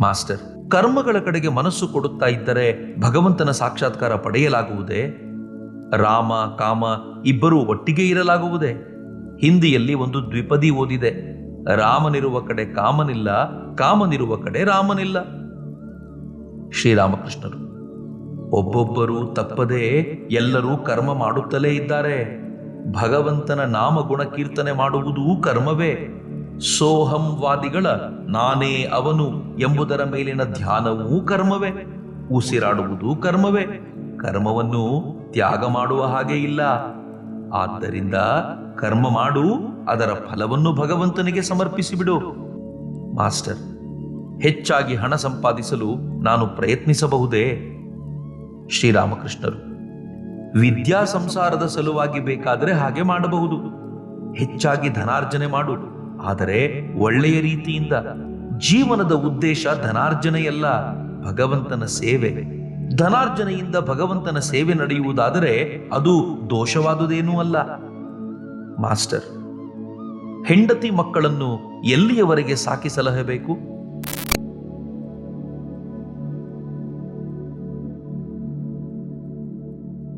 Master, ಕರ್ಮಗಳ ಕಡೆಗೆ ಮನಸ್ಸು ಕೊಡುತ್ತಾ ಇದ್ದರೆ ಭಗವಂತನ ಸಾಕ್ಷಾತ್ಕಾರ ಪಡೆಯಲಾಗುವುದೇ? ರಾಮ, ಕಾಮ ಇಬ್ಬರೂ ಒಟ್ಟಿಗೆ ಇರಲಾಗುವುದೇ? ಹಿಂದಿಯಲ್ಲಿ ಒಂದು ದ್ವಿಪದಿ ಓದಿದೆ, ರಾಮನಿರುವ ಕಡೆ ಕಾಮನಿಲ್ಲ, ಕಾಮನಿರುವ ಕಡೆ ರಾಮನಿಲ್ಲ. ಶ್ರೀರಾಮಕೃಷ್ಣರು, ಒಬ್ಬೊಬ್ಬರು ತಪ್ಪದೇ ಎಲ್ಲರೂ ಕರ್ಮ ಮಾಡುತ್ತಲೇ ಇದ್ದಾರೆ. ಭಗವಂತನ ನಾಮಗುಣ ಕೀರ್ತನೆ ಮಾಡುವುದೂ ಕರ್ಮವೇ. ಸೋಹಂವಾದಿಗಳ ನಾನೇ ಅವನು ಎಂಬುದರ ಮೇಲಿನ ಧ್ಯಾನವೂ ಕರ್ಮವೇ, ಉಸಿರಾಡುವುದು ಕರ್ಮವೇ, ಕರ್ಮವನ್ನು ತ್ಯಾಗ ಮಾಡುವ ಹಾಗೆ ಇಲ್ಲ. ಆದ್ದರಿಂದ ಕರ್ಮ ಮಾಡು, ಅದರ ಫಲವನ್ನು ಭಗವಂತನಿಗೆ ಸಮರ್ಪಿಸಿಬಿಡು. ಮಾಸ್ಟರ್, ಹೆಚ್ಚಾಗಿ ಹಣ ಸಂಪಾದಿಸಲು ನಾನು ಪ್ರಯತ್ನಿಸಬಹುದೇ? ಶ್ರೀರಾಮಕೃಷ್ಣರು ವಿದ್ಯಾ ಸಂಸಾರದ ಸಲುವಾಗಿ ಬೇಕಾದರೆ ಹಾಗೆ ಮಾಡಬಹುದು. ಹೆಚ್ಚಾಗಿ ಧನಾರ್ಜನೆ ಮಾಡು. ಆದರೆ ಒಳ್ಳೆಯ ರೀತಿಯಿಂದ ಜೀವನದ ಉದ್ದೇಶ ಧನಾರ್ಜನೆಯಲ್ಲ ಭಗವಂತನ ಸೇವೆ. ಧನಾರ್ಜನೆಯಿಂದ ಭಗವಂತನ ಸೇವೆ ನಡೆಯುವುದಾದರೆ ಅದು ದೋಷವಾದುದೇನೂ ಅಲ್ಲ. ಮಾಸ್ಟರ್, ಹೆಂಡತಿ ಮಕ್ಕಳನ್ನು ಎಲ್ಲಿಯವರೆಗೆ ಸಾಕಿ ಸಲಹಬೇಕು